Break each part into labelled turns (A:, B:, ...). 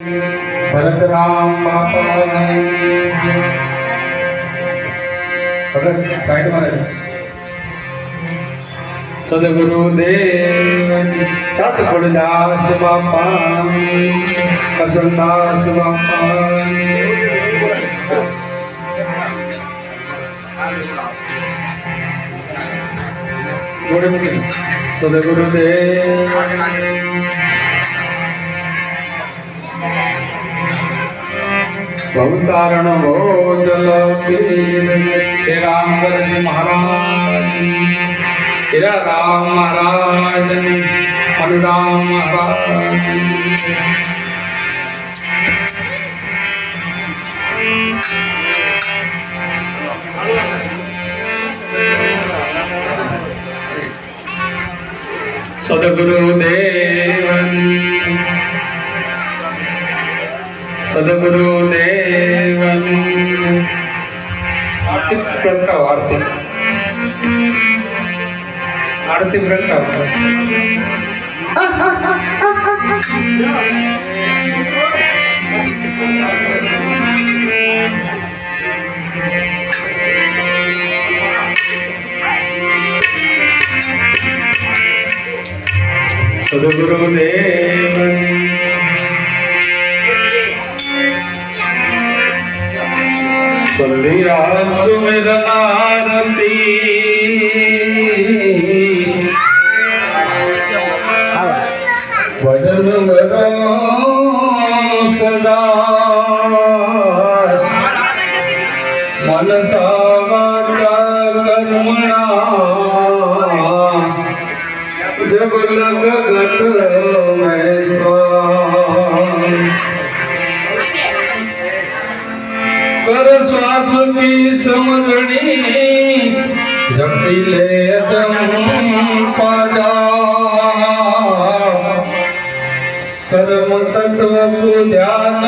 A: ભરત રામ બાપાની. ભગત સાઈડમાં રહેજો. સદગુરુદેવ સતગુરુદાસ બાપાની કરજણદાસ બાપાની જોડે ભવતારણ ભોજલ હે રામ દરજી મહારાજ. હીરા રામ મહારાજ. હનુરામ મહારાજ. સદગુરુ દેવ આરતી આરતી. સદગુરુ સંધ્યા સુમેર આરતી ભજન કરો સદા મનસા વાચા કર્મણા જબ કર્મ તત્વ ધ્યાન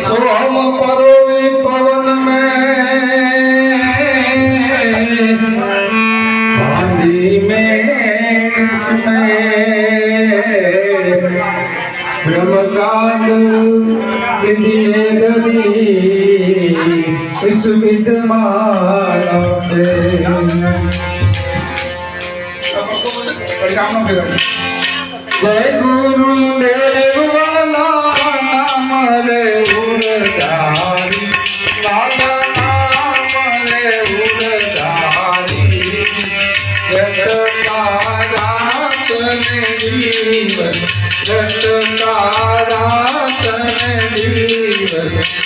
A: સોમ પરો સુમિત માનસે જય ગુરુ દેવા નામ રે ઉરધારી રાધા નામ રે ઉરધારી જગતા રાતન જીવન જગતા રાતન જીવન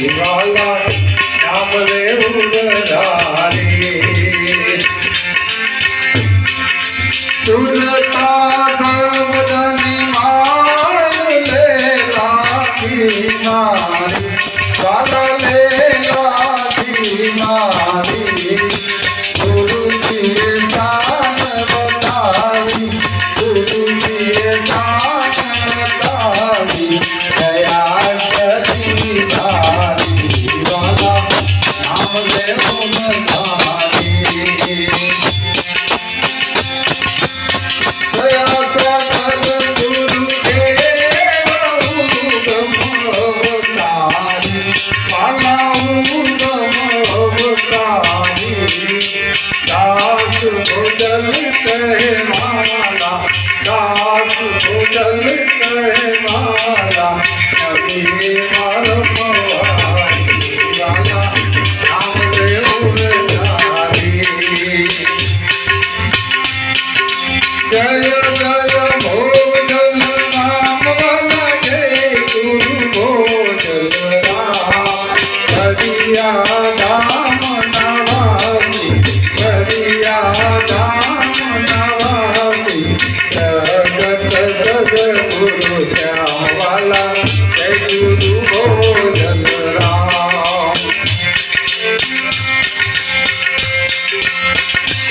A: માની વાલા નામ રે ઉદધારી સુરતા ધર્મની માય લે લાખી મારી ચાલ લે મારી મારા મારો પવા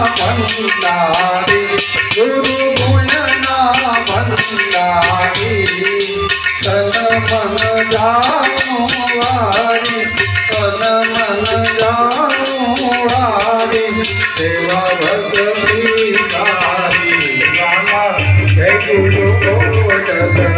A: ભંડારે ગુરુ ગુણના ભંડારે તન મન જાણવારે તન મન જાણવારે સેવા ભગવી સારી રામા જય ગુરુ ગોવર્ધન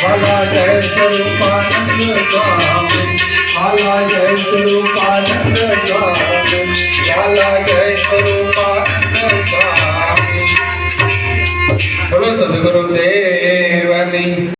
A: ભલા જય સ્વરૂપાનંદ સ્વામી ભલા જય સ્વરૂપાનંદ સ્વામી ભલા જય સ્વરૂપા બોલો સદગુરુ દેવાની.